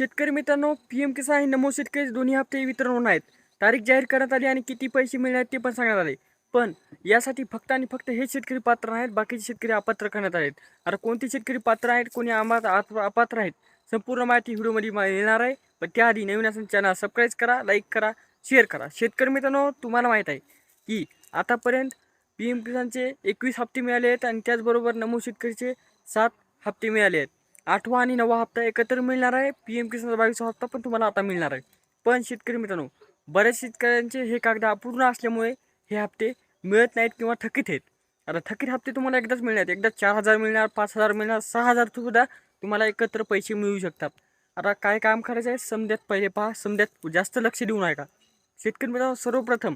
शेतकरी मित्रांनो P M किसान आणि नमो शेतकरी दोन्ही हप्ते वितरण होणार आहेत. तारीख जाहीर करण्यात आली आणि किती पैसे मिळणार ते पण सांगण्यात आले. पण यासाठी फक्त आणि फक्त हे शेतकरी पात्र आहेत बाकीचे शेतकरी अपात्र करण्यात आले आहेत आता कोणते शेतकरी पात्र आहेत कोणी आम्हाला अपात्र आहेत संपूर्ण माहिती व्हिडिओमध्ये मा- येणार आहे. पण त्याआधी नवीन असं चॅनल सबस्क्राईब करा लाईक करा शेअर करा. शेतकरी मित्रांनो तुम्हाला माहीत आहे की आतापर्यंत पी एम किसानचे एकवीस हप्ते मिळाले आहेत आणि त्याचबरोबर नमो शेतकरीचे सात हप्ते मिळाले आहेत. आठवा आणि नववा हप्ता एकत्र मिळणार आहे. पी एम किसानचा बावीसवा हप्ता पण तुम्हाला आता मिळणार आहे. पण शेतकरी मित्रांनो बऱ्याच शेतकऱ्यांचे हे कागद अपूर्ण असल्यामुळे हे हप्ते मिळत नाहीत किंवा थकीत आहेत. आता थकीत हप्ते तुम्हाला एकदाच मिळणार आहेत. एकदा चार हजार मिळणार पाच हजार मिळणार सहा हजार सुद्धा तुम्हाला एकत्र पैसे मिळू शकतात. आता काय काम करायचं आहे? समद्यात पहिले पहा. समद्यात जास्त लक्ष देऊ का शेतकरी मित्रांनो सर्वप्रथम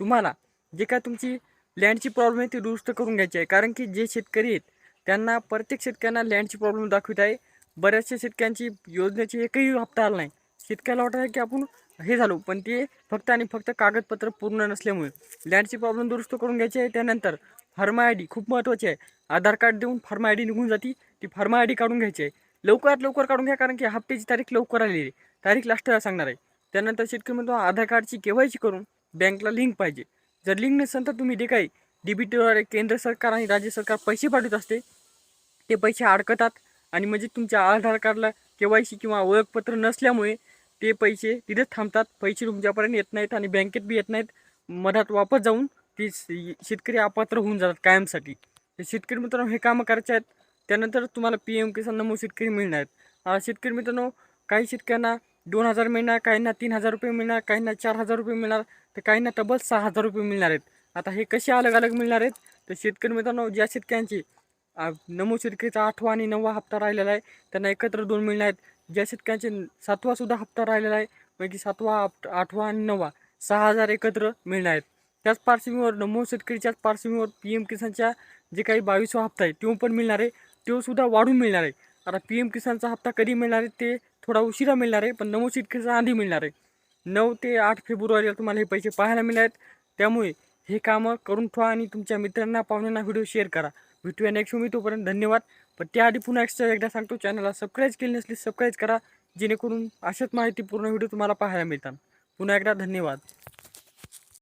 तुम्हाला जे काय तुमची लँडची प्रॉब्लेम आहे ती दुरुस्त करून घ्यायची आहे. कारण की जे शेतकरी आहेत त्यांना प्रत्येक शेतकऱ्यांना लँडची प्रॉब्लेम दाखवित आहे. बऱ्याचशा शेतकऱ्यांची योजनेची एकही हप्ता आला नाही. शेतकऱ्याला वाटत आहे की आपण हे झालो पण ते फक्त आणि फक्त कागदपत्र पूर्ण नसल्यामुळे लँडची प्रॉब्लेम दुरुस्त करून घ्यायची आहे. त्यानंतर फार्मा आय डी खूप महत्त्वाची आहे. आधार कार्ड देऊन फार्मा आय डी निघून जाती ती फार्मा आय डी काढून घ्यायची आहे. लवकरात लवकर काढून घ्या कारण की हप्त्याची तारीख लवकर आलेली आहे. तारीख लास्टला सांगणार आहे. त्यानंतर शेतकरी म्हणतो आधार कार्डची के वाय सी करून बँकला लिंक पाहिजे. जर लिंक नसेल तर तुम्ही जे काही डीबीटीद्वारे केंद्र सरकार आणि राज्य सरकार पैसे पाठवत असते ते पैसे अडकतात आणि म्हणजे तुमच्या आधार कार्डला के वाय सी किंवा ओळखपत्र नसल्यामुळे ते पैसे तिथेच थांबतात. पैसे तुमच्यापर्यंत येत नाहीत आणि बँकेत बी येत नाहीत. मधात वापस जाऊन ती शेतकरी अपात्र होऊन जातात कायमसाठी. शेतकरी मित्रांनो हे कामं करायचे आहेत. त्यानंतर तुम्हाला पी एम किसान नमो शेतकरी मिळणार आहेत. शेतकरी मित्रांनो काही शेतकऱ्यांना दोन हजार मिळणार काहींना तीन हजार रुपये मिळणार काहींना चार हजार रुपये मिळणार तर काहींना तब्बल सहा हजार रुपये मिळणार आहेत. आता हे कसे अलग अलग मिळणार आहेत? तर शेतकरी मित्रांनो ज्या शेतकऱ्यांची नमो शेतकरीचा आठवा आणि नववा हप्ता राहिलेला आहे. त्यांना एकत्र दोन मिळणार आहेत. ज्या शेतकऱ्यांचे सातवा सुद्धा हप्ता राहिलेला आहे म्हणजे सातवा आठवा आणि नववा सहा हजार एकत्र मिळणार आहेत. त्याच पार्श्वभूमीवर नमो शेतकरीच्याच पार्श्वभूमीवर पी एम किसानच्या जे काही बावीसवा हप्ता आहे तो पण मिळणार आहे. तो सुद्धा वाढून मिळणार आहे. आता पी एम किसानचा हप्ता कधी मिळणार आहे ते थोडा उशिरा मिळणार आहे पण नमो शेतकरीचा आधी मिळणार आहे. नऊ ते आठ फेब्रुवारीला तुम्हाला हे पैसे पाहायला मिळणार आहेत. त्यामुळे हे कामं करून ठेवा आणि तुमच्या मित्रांना पाहुण्यांना व्हिडिओ शेअर करा. भेटूया नेक्स्ट मी तोपर्यंत धन्यवाद. पण त्याआधी पुन्हा एक्स्ट्रा एकदा सांगतो चॅनलला सबस्क्राईब केली नसली सबस्क्राईब करा. जेणेकरून अशाच माहितीपूर्ण व्हिडिओ तुम्हाला पाहायला मिळतात. पुन्हा एकदा धन्यवाद.